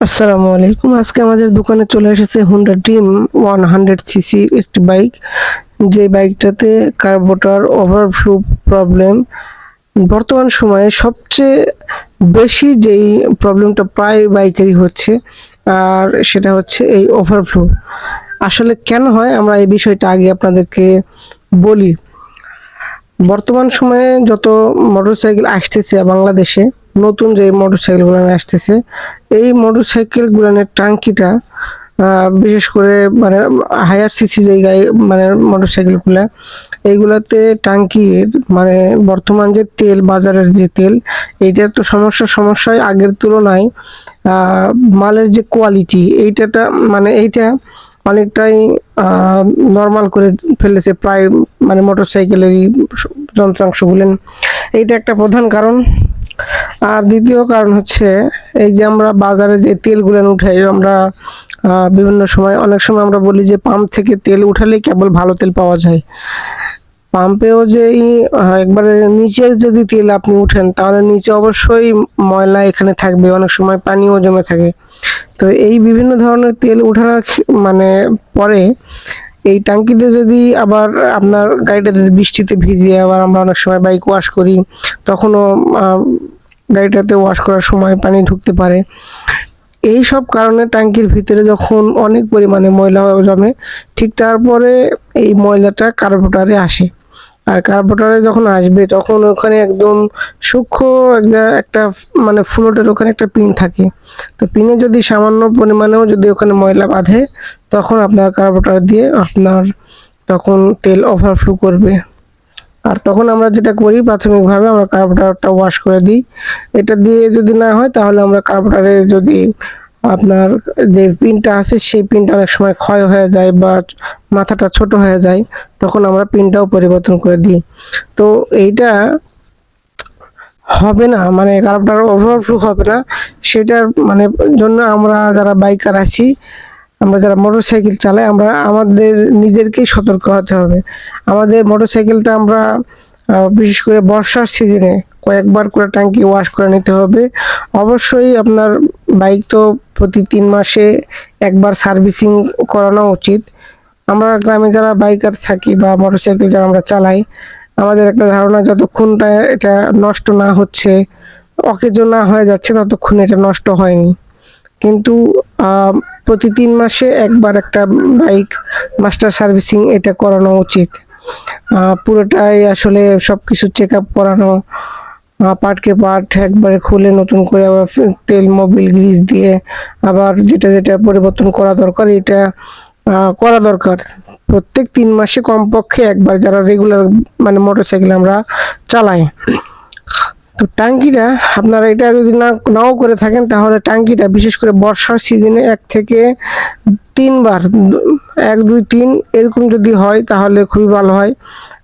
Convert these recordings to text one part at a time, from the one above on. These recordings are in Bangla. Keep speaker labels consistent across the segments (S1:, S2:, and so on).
S1: আসসালামু আলাইকুম। আজকে আমাদের দোকানে চলে এসেছে Honda Dream one hundred CC একটি বাইক যে বাইকটাতে কার্বোটার ওভারফ্লো প্রবলেম বর্তমান সময়ে সবচেয়ে বেশি যেই প্রবলেমটা প্রায় বাইকেরই হচ্ছে, আর সেটা হচ্ছে এই ওভারফ্লো আসলে কেন হয়, আমরা এই বিষয়টা আগে আপনাদেরকে বলি। বর্তমান সময়ে যত মোটরসাইকেল আসতেছে বাংলাদেশে নতুন যে মোটরসাইকেলগুলো আসতেছে, এই মোটরসাইকেলগুলোর টাঙ্কিটা বিশেষ করে মানে হায়ার সিসি জায়গায় মানে মোটরসাইকেলগুলা এইগুলাতে টাঙ্কির মানে বর্তমান যে তেল, বাজারের যে তেল এইটার তো সমস্যা সমস্যায় আগের তুলনায় মালের যে কোয়ালিটি এইটাটা মানে এইটা অনেকটাই নর্মাল করে ফেলেছে প্রায় মানে মোটরসাইকেলেরই যন্ত্রাংশগুলো। এইটা একটা প্রধান কারণ। আর দ্বিতীয় কারণ হচ্ছে, এই যে আমরা বাজারে যে তেলগুলো উঠাই আমরা বিভিন্ন সময়, অনেক সময় আমরা বলি যে পাম্প থেকে তেল উঠালেই কেবল ভালো তেল পাওয়া যায়। পাম্পেও যে একবারে নিচে যদি তেল আপনি উঠেন, তাহলে নিচে অবশ্যই ময়লা এখানে থাকবে, অনেক সময় পানিও জমে থাকে। তো এই বিভিন্ন ধরনের তেল ওঠার মানে পরে, এই টাঙ্কিতে যদি আবার আপনার গাড়িটা যদি বৃষ্টিতে ভিজিয়ে আবার আমরা অনেক সময় বাইক ওয়াশ করি, তখনও গাড়িটাতে ওয়াশ করার সময় পানি ঢুকতে পারে। এই সব কারণে ট্যাঙ্কির ভিতরে যখন অনেক পরিমাণে ময়লা জমে, ঠিক তারপরে এই ময়লাটা কার্বোটারে আসে। আর কার্বোটারে যখন আসবে, তখন ওখানে একদম সূক্ষ্ম একটা- একটা মানে ফ্লোটের ওখানে একটা পিন থাকে। তো পিনে যদি সামান্য পরিমাণেও যদি ওখানে ময়লা বাঁধে, তখন আপনার কার্বোটার দিয়ে আপনার তখন তেল ওভারফ্লো করবে। আর তখন আমরা যেটা করি প্রাথমিকভাবে আমরা কার্বোটারটা ওয়াশ করে দিই। এটা দিয়ে যদি না হয় তাহলে আমরা কার্বোটারে যদি আপনার যে পিনটা আছে সেই পিনটা অনেক সময় ক্ষয় হয়ে যায় বা মাথাটা ছোট হয়ে যায়, তখন আমরা পিনটাও পরিবর্তন করে দিই। তো এইটা হবে না মানে কার্বোটার ওভারফ্লো হবে না। সেটার মানে জন্য আমরা যারা বাইকার আছি আমরা যারা মোটরসাইকেল চালাই, আমরা আমাদের নিজেদেরকেই সতর্ক হতে হবে। আমাদের মোটরসাইকেলটা আমরা বিশেষ করে বর্ষার সিজনে কয়েকবার করে ট্যাঙ্কি ওয়াশ করে নিতে হবে। অবশ্যই আপনার বাইক তো প্রতি তিন মাসে একবার সার্ভিসিং করানো উচিত। আমরা গ্রামে যারা বাইকার থাকি বা মোটরসাইকেল যারা আমরা চালাই, আমাদের একটা ধারণা, যতক্ষণটা এটা নষ্ট না হচ্ছে, অকেজো না হয়ে যাচ্ছে, ততক্ষণ এটা নষ্ট হয়নি। কিন্তু প্রতি তিন মাসে একবার একটা বাইক মাস্টার সার্ভিসিং এটা করানো উচিত। পুরোটাই আসলে সব কিছু চেক আপ করানো পার্টকে পার্ট একবারে খুলে নতুন করে আবার তেল, মোবিল, গ্রিজ দিয়ে আবার যেটা যেটা পরিবর্তন করা দরকার এটা করা দরকার। প্রত্যেক তিন মাসে কমপক্ষে একবার যারা রেগুলার মানে মোটরসাইকেল আমরা চালাই। তো ট্যাঙ্কিটা আপনারা এটা যদি না, নাও করে থাকেন, তাহলে ট্যাঙ্কিটা বিশেষ করে বর্ষার সিজনে এক থেকে তিনবার, এক, দুই, তিন এরকম যদি হয়, তাহলে খুবই ভালো হয়।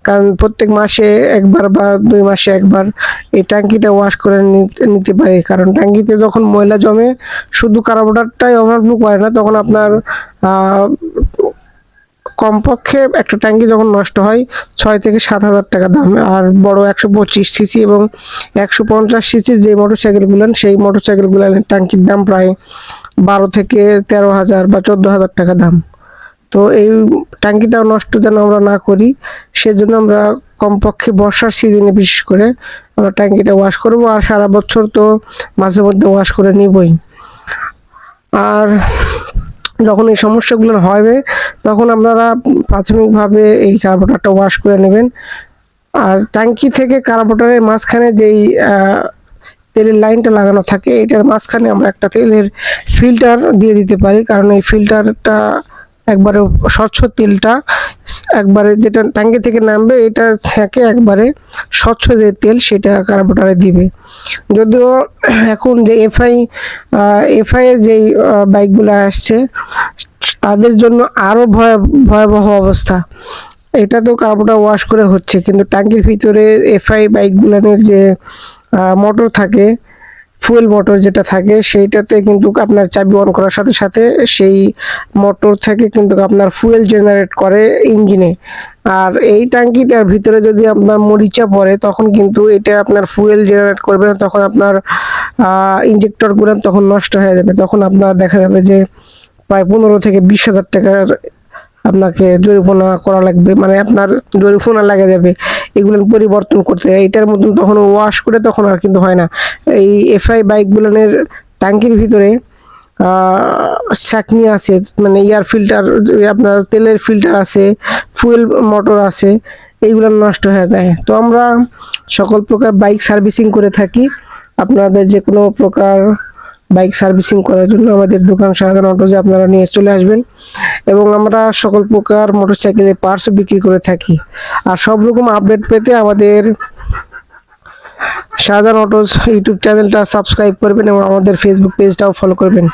S1: কারণ প্রত্যেক মাসে একবার বা দুই মাসে একবার এই ট্যাঙ্কিটা ওয়াশ করে নিতে- পারি। কারণ ট্যাঙ্কিতে যখন ময়লা জমে, শুধু কার্বোটারটাই ওভারফ্লো করে না, তখন আপনার কমপক্ষে একটা ট্যাঙ্কি যখন নষ্ট হয়, ছয় থেকে সাত হাজার টাকা দাম। আর বড় একশো পঁচিশ সিসি এবং একশো পঞ্চাশ সিসির যে মোটরসাইকেলগুলো সেই মোটরসাইকেলগুলোর ট্যাঙ্কির দাম প্রায় বারো থেকে তেরো হাজার বা চোদ্দ হাজার টাকা দাম। তো এই ট্যাঙ্কিটাও নষ্ট যেন আমরা না করি, সেজন্য আমরা কমপক্ষে বর্ষার সিজনে বিশেষ করে আমরা ট্যাঙ্কিটা ওয়াশ করব আর সারা বছর তো মাঝে মধ্যে ওয়াশ করে নিবই। আর যখন এই সমস্যাগুলো হবে, তখন আপনারা প্রাথমিকভাবে এই কার্বোটারটা ওয়াশ করে নেবেন। আর ট্যাঙ্কি থেকে কার্বোটারের মাঝখানে যেই তেলের লাইনটা লাগানো থাকে, এটার মাঝখানে আমরা একটা তেলের ফিল্টার দিয়ে দিতে পারি। কারণ এই ফিল্টারটা একবারে স্বচ্ছ তেলটা একবারে যেটা ট্যাঙ্কি থেকে নামবে, এটা থেকে একবারে স্বচ্ছ যে তেল সেটা কার্বোটারে দিবে। যদিও এখন যে এফআই এফআই এর যেই বাইকগুলো আসছে, তাদের জন্য আরও ভয়, ভয়াবহ অবস্থা। এটা তো কার্বোটা ওয়াশ করে হচ্ছে, কিন্তু ট্যাঙ্কির ভিতরে এফআই বাইকগুলোর যে মোটর থাকে ফুয়েল মোটর যেটা থাকে, সেইটাতে কিন্তু আপনার চাবি অন করার সাথে সাথে সেই মোটর থেকে কিন্তু আপনার ফুয়েল জেনারেট করে ইঞ্জিনে আর এই ট্যাঙ্কিটার ভিতরে যদি আপনার মরিচা পড়ে, তখন কিন্তু এটা আপনার ফুয়েল জেনারেট করবে না, তখন আপনার ইঞ্জেক্টরগুলো তখন নষ্ট হয়ে যাবে। তখন আপনার দেখা যাবে যে, প্রায় পনেরো থেকে বিশ হাজার টাকার আপনাকে জরিমানা করা লাগবে মানে আপনার জরিমানা লাগে যাবে এগুলো পরিবর্তন করতে এটার মতন তখন ওয়াশ করে তখন আর কিন্তু হয় না। এই এফআই বাইকগুলোর ট্যাঙ্কির ভিতরে চাকনি আছে মানে এয়ার ফিল্টার আপনার তেলের ফিল্টার আছে ফুয়েল মোটর আছে, এইগুলো নষ্ট হয়ে যায়। তো আমরা সকল প্রকার বাইক সার্ভিসিং করে থাকি। আপনাদের যে কোনো প্রকার বাইক সার্ভিসিং করার জন্য আমাদের দোকান শাহজাহান অটোজে আপনারা নিয়ে চলে আসবেন। এবং আমরা সকল প্রকার মোটরসাইকেলের পার্টস বিক্রি করে থাকি। আর সব রকম আপডেট পেতে আমাদের শাহজাহান অটোজ ইউটিউব চ্যানেলটা সাবস্ক্রাইব করবেন এবং আমাদের ফেসবুক পেজটাও ফলো করবেন।